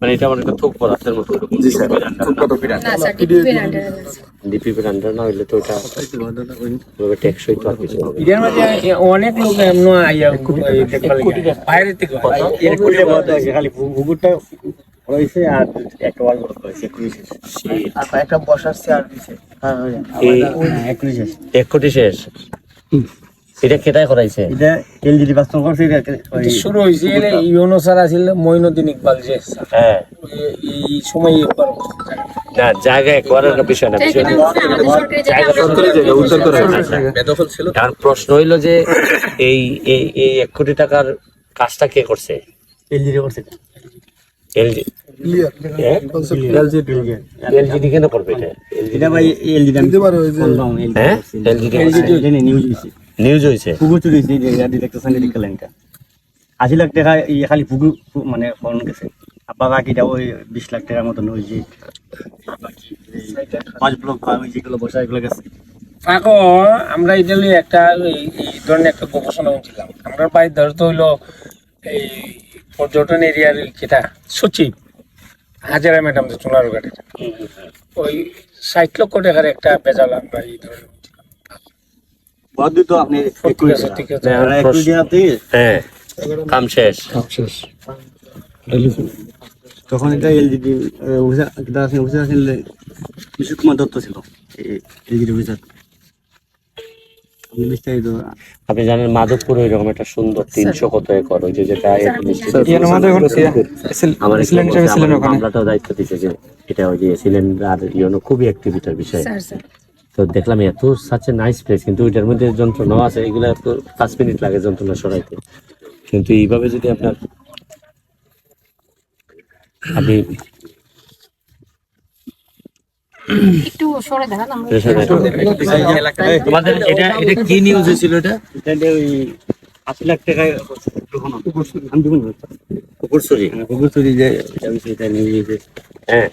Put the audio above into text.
মানে এটা আমার একটা থোক পদার্থের মতো জি স্যার কত পিরান না? হইলে তো ওটা ওইভাবে টেকসই তো আর কিছু হবে এর মাঝে অনেক লোক এমন আইয়া এই দেখবার লাগে। বাইরে থেকে। এর কোটি খালি পুকুরটা হয়েছে আর একটা ওয়াল বড় হয়েছে একুশ আর একটা বসার চেয়ার দিছে। এই একুশ এক কোটি শেষ। এটা কেটাই করাইছে? এটা এলজিডি বাস্তব করছে এটা শুরু হয়েছে ইউনো স্যার আছিল মইনুদ্দিন ইকবাল যে হ্যাঁ। এই সময় একবার না জায়গা একবার বিষয় না বিষয় এখানে সরকারি জায়গা উত্তর করে আচ্ছা। এখন প্রশ্ন হইল যে এই এই এই এক কোটি টাকার কাজটা কে করছে? এলজিডি করছে। এলজি। করবে এটা? এটা ভাই হ্যাঁ? নিউজ দিছি নিউজ হয়েছে পুকুর চুরি হয়েছে যে গাড়ি দেখতেছেন এদিকে আশি লাখ টাকা এই খালি মানে ফোন গেছে। আব্বা কাকিটা ওই বিশ লাখ টাকার মতন ওই যে পাঁচ ব্লক বা ওই যেগুলো বসা এগুলো গেছে। এখন আমরা এটা একটা এই ধরনের একটা গবেষণা করছিলাম। আমরা ধরতে হইল এই পর্যটন এরিয়ার যেটা সচিব হাজারা ম্যাডাম যে চুনার ঘাটের ওই ষাট লক্ষ টাকার একটা বেজাল আমরা এই ধরনের দিনাতে হ্যাঁ কাম শেষ। তখন এটা এলজিডি অফিসার অফিসার আছিল বিশ্বজিৎ কুমার দত্ত ছিল। এলজিডি অফিসার আপনি বিস্তারিত আপনি জানেন মাধবপুর এরকম একটা সুন্দর তিনশো কত একর ওই যে যেটা আমার মামলাটাও দায়িত্ব দিচ্ছে যে এটা ওই যে সিলিন্ডার আর ইউনো খুবই অ্যাক্টিভিটার বিষয়। স্যার স্যার তো দেখলাম এত সাচ এ নাইস প্লেস কিন্তু ওইটার মধ্যে যন্ত্রণাও আছে এগুলো তো পাঁচ মিনিট লাগে যন্ত্রণা সরাইতে। কিন্তু এইভাবে যদি আপনার আপনি একটু সরে দেখান তোমাদের এটা এটা কি নিউজ হয়েছিল এটা? এটা ওই আশি লাখ টাকায় আমি দেখুন পুকুর চুরি যে আমি সেটা এটা নিয়ে হ্যাঁ।